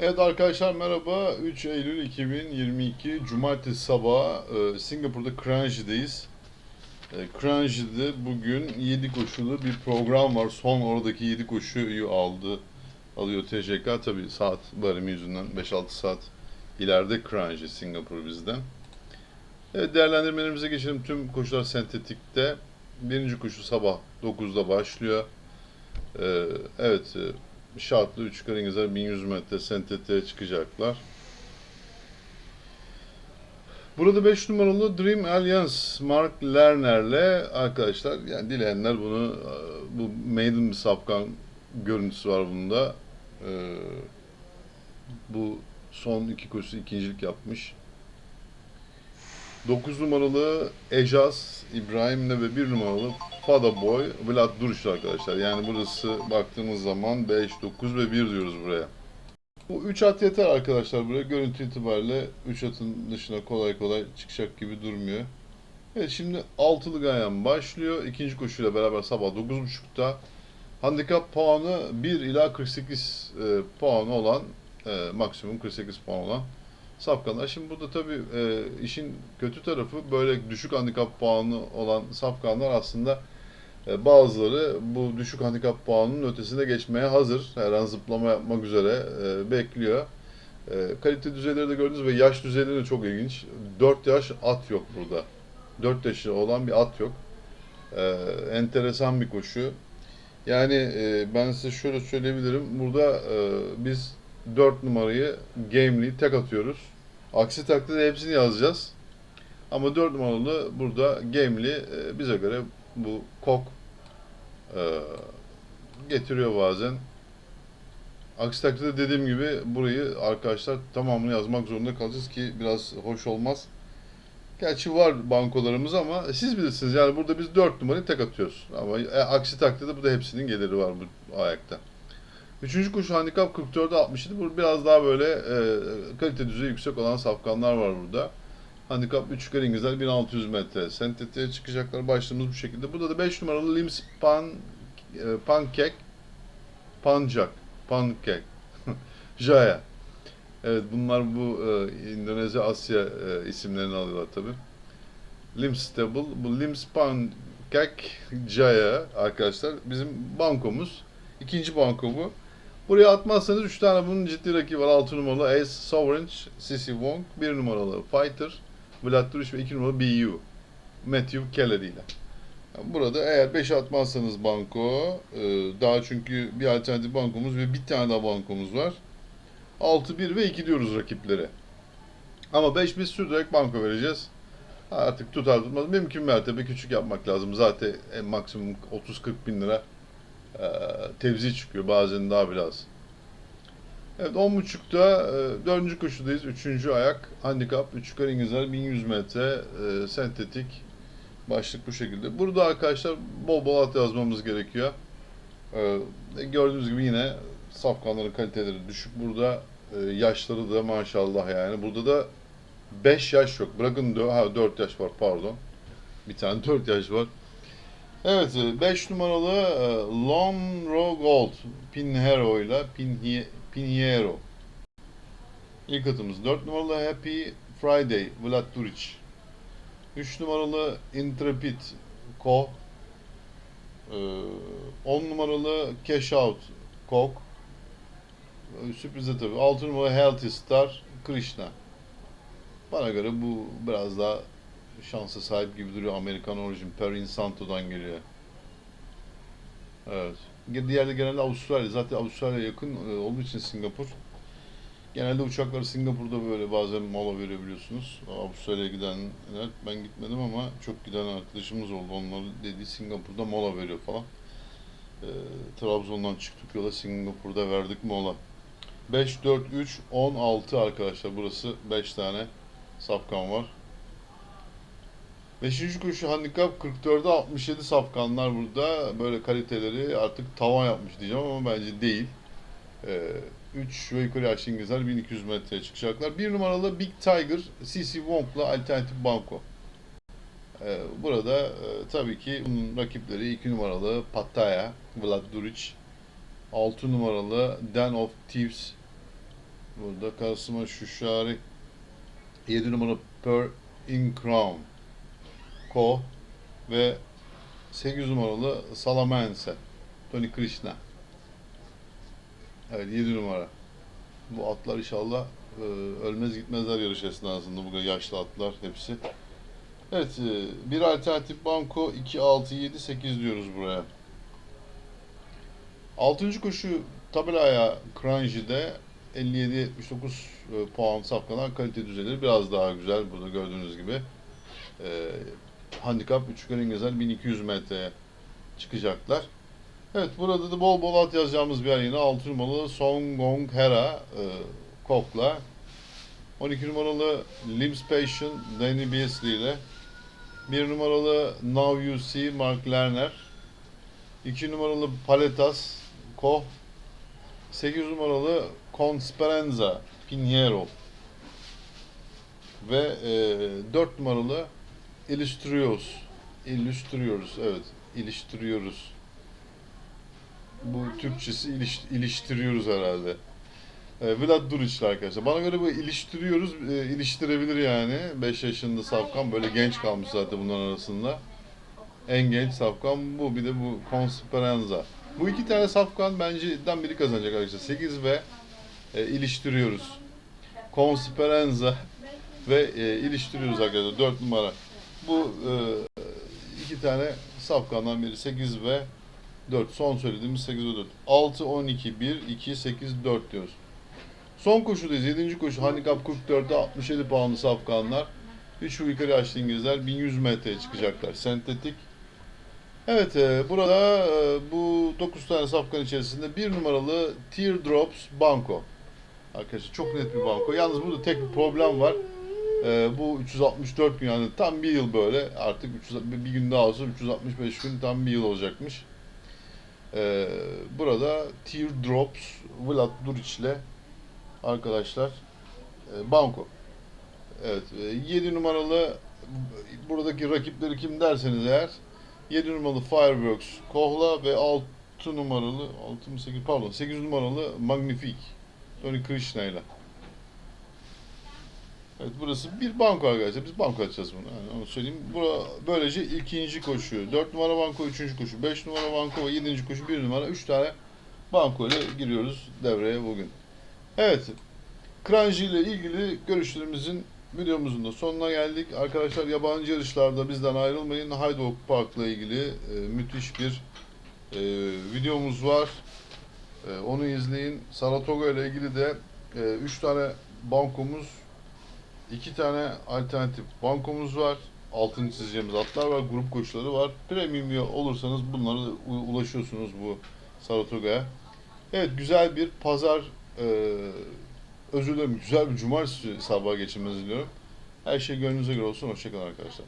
Evet arkadaşlar merhaba. 3 Eylül 2022 Cumartesi sabahı e, Singapur'da Kranji'deyiz. E, Kranji'de bugün 7 koşulu bir program var. Son oradaki 7 koşuyu aldı. Alıyor TCK. Tabi saat baremi yüzünden 5-6 saat ileride Kranji Singapur bizden. Evet değerlendirmelerimize geçelim. Tüm koşular sentetikte. Birinci koşu sabah 9'da başlıyor. E, evet e, şartlı 3 karingizler 1100 metre sentetiğe çıkacaklar. Burada 5 numaralı Dream Alliance Mark Lerner'le arkadaşlar yani dileyenler bunu bu maiden bir safkan görüntüsü var bunda. E, bu son iki koşusu ikincilik yapmış. 9 numaralı Ejaz İbrahim'le ve 1 numaralı Fada Boy Vlad Duruş arkadaşlar. Yani burası baktığımız zaman 5, 9 ve 1 diyoruz buraya. Bu 3 at yeter arkadaşlar buraya. Görüntü itibariyle 3 atın dışına kolay kolay çıkacak gibi durmuyor. Evet şimdi altılı gayan başlıyor. İkinci koşuyla beraber sabah 9.30'da handikap puanı 1 ila 48 e, puan olan e, maksimum 48 puan olan safkanlar. Şimdi burada tabii e, işin kötü tarafı böyle düşük handikap puanı olan safkanlar aslında e, bazıları bu düşük handikap puanının ötesine geçmeye hazır. Her an zıplama yapmak üzere e, bekliyor. E, kalite düzeyleri de gördünüz ve yaş düzeyleri de çok ilginç. 4 yaş at yok burada. 4 yaşı olan bir at yok. E, enteresan bir koşu. Yani e, ben size şöyle söyleyebilirim. Burada e, biz 4 numarayı Gamely tek atıyoruz. Aksi takdirde hepsini yazacağız. Ama 4 numaralı burada Gamely e, bize göre bu kok e, getiriyor bazen. Aksi takdirde dediğim gibi burayı arkadaşlar tamamını yazmak zorunda kalacağız ki biraz hoş olmaz. Gerçi var bankolarımız ama siz bilirsiniz. Yani burada biz 4 numarayı tek atıyoruz. Ama e, aksi takdirde burada hepsinin geliri var bu ayakta. Üçüncü koşu handikap 44'e 67. Bu biraz daha böyle e, kalite düzeyi yüksek olan safkanlar var burada. Handikap 3 kere İngilizler 1600 metre. Sentetiğe çıkacaklar. Başlığımız bu şekilde. Burada da 5 numaralı Lims Pan, e, Pancake Pancak Pancake Jaya. Evet bunlar bu e, Endonezya Asya e, isimlerini alıyorlar tabi. Lims Stable. Bu Lims Pancake Jaya arkadaşlar bizim bankomuz. İkinci banko bu. Buraya atmazsanız 3 tane bunun ciddi rakibi var. 6 numaralı Ace Sovereign, Sissy Wong, 1 numaralı Fighter, Vlad Duruş ve 2 numaralı BU. Matthew Kelly ile. Yani burada eğer 5 atmazsanız banko, e, daha çünkü bir alternatif bankomuz ve bir tane daha bankomuz var. 6, 1 ve 2 diyoruz rakiplere. Ama 5 biz sürdürerek banko vereceğiz. Artık tutar tutmaz. Mümkün mertebe küçük yapmak lazım. Zaten en maksimum 30-40 bin lira e, tevzi çıkıyor. Bazen daha biraz. Evet 10.30'da e, 4. koşudayız. 3. ayak. Handikap 3 yukarı İngilizler 1100 metre e, sentetik başlık bu şekilde. Burada arkadaşlar bol bol at yazmamız gerekiyor. E, gördüğünüz gibi yine safkanların kaliteleri düşük. Burada e, yaşları da maşallah yani. Burada da 5 yaş yok. Bırakın 4, ha 4 yaş var pardon. Bir tane 4 yaş var. Evet 5 numaralı e, Lonro Gold Pinheiro ile Pinhe- Pinheiro. İlk atımız 4 numaralı Happy Friday Vlad Duric. 3 numaralı Intrepid Ko. 10 numaralı Cash Out Kok. E, Sürprize tabii. 6 numaralı Healthy Star Krishna. Bana göre bu biraz daha şansa sahip gibi duruyor. Amerikan orijin Perin Santo'dan geliyor. Evet. Diğerde genelde Avustralya. Zaten Avustralya yakın e, olduğu için Singapur. Genelde uçaklar Singapur'da böyle bazen mola veriyor biliyorsunuz. Avustralya'ya gidenler ben gitmedim ama çok giden arkadaşımız oldu. Onlar dediği Singapur'da mola veriyor falan. E, Trabzon'dan çıktık yola Singapur'da verdik mola. 5, 4, 3, 16 arkadaşlar. Burası 5 tane safkan var. Beşinci koşu handikap 44'e 67 safkanlar burada. Böyle kaliteleri artık tavan yapmış diyeceğim ama bence değil. 3 ve yukarı yaşlı İngilizler 1200 metreye çıkacaklar. Bir numaralı Big Tiger CC Wong'la alternatif banko. Ee, burada e, tabii ki bunun rakipleri 2 numaralı Pattaya Vlad Duric, 6 numaralı Den of Thieves Burada Kasıma Şuşari 7 numara Per In Crown Ko ve 8 numaralı Salamense Tony Krishna. Evet 7 numara. Bu atlar inşallah e, ölmez gitmezler yarış esnasında. Bu yaşlı atlar hepsi. Evet e, bir alternatif banko 2, 6, 7, 8 diyoruz buraya. Altıncı koşu tabela ayağı Kranji'de 57-79 e, puan safkadan kalite düzeyleri biraz daha güzel burada gördüğünüz gibi. E, handikap 3 İngilizler 1200 metreye çıkacaklar. Evet burada da bol bol at yazacağımız bir yer yine 6 numaralı Song Gong Hera e, Kok'la. 12 numaralı Limbs Passion Danny Beasley ile. 1 numaralı Now You See Mark Lerner. 2 numaralı Paletas Koh. 8 numaralı Consperanza Pinheiro. Ve e, 4 numaralı Illustrios Illustriyoruz evet iliştiriyoruz bu Türkçesi iliş, iliştiriyoruz herhalde. E, Vlad Duriç'le arkadaşlar. Bana göre bu iliştiriyoruz, e, iliştirebilir yani. 5 yaşında Safkan böyle genç kalmış zaten bunların arasında. En genç Safkan bu. Bir de bu Consperanza. Bu iki tane Safkan bence'den biri kazanacak arkadaşlar. 8 ve e, iliştiriyoruz. Consperanza ve e, iliştiriyoruz arkadaşlar. 4 numara. Bu e, iki tane Safkan'dan biri 8 ve 4. Son söylediğimiz 8 ve 4. 6, 12, 1, 2, 8, 4 diyoruz. Son koşudayız. 7. koşu handikap 44'te 67 puanlı safkanlar. 3 yukarı yaşlı İngilizler 1100 metreye çıkacaklar. Sentetik. Evet e, burada e, bu 9 tane safkan içerisinde 1 numaralı Teardrops Banco. Arkadaşlar çok net bir banko. Yalnız burada tek bir problem var. E, bu 364 gün yani tam bir yıl böyle artık 300, bir gün daha olsa 365 gün tam bir yıl olacakmış. Ee, burada Teardrops Vlad Duric ile arkadaşlar e, Banko. Evet, e, 7 numaralı buradaki rakipleri kim derseniz eğer 7 numaralı Fireworks Kohla ve 6 numaralı 6 mı 8 pardon 8 numaralı Magnifique Tony Krishna ile. Evet burası bir banko arkadaşlar. Biz banko atacağız bunu. Yani onu söyleyeyim. Bura, böylece ikinci koşu. 4 numara banko, üçüncü koşu. 5 numara banko 7. koşu 1 numara. 3 tane banko ile giriyoruz devreye bugün. Evet. Kranji ile ilgili görüşlerimizin videomuzun da sonuna geldik. Arkadaşlar yabancı yarışlarda bizden ayrılmayın. Haydok Park'la ilgili e, müthiş bir e, videomuz var. E, onu izleyin. Saratoga ile ilgili de 3 tane bankomuz İki tane alternatif bankomuz var. Altını çizeceğimiz atlar var. Grup koşuları var. Premium olursanız bunlara ulaşıyorsunuz bu Saratoga'ya. Evet güzel bir pazar e, özür dilerim güzel bir cumartesi sabahı geçirmenizi diliyorum. Her şey gönlünüze göre olsun. Hoşçakalın arkadaşlar.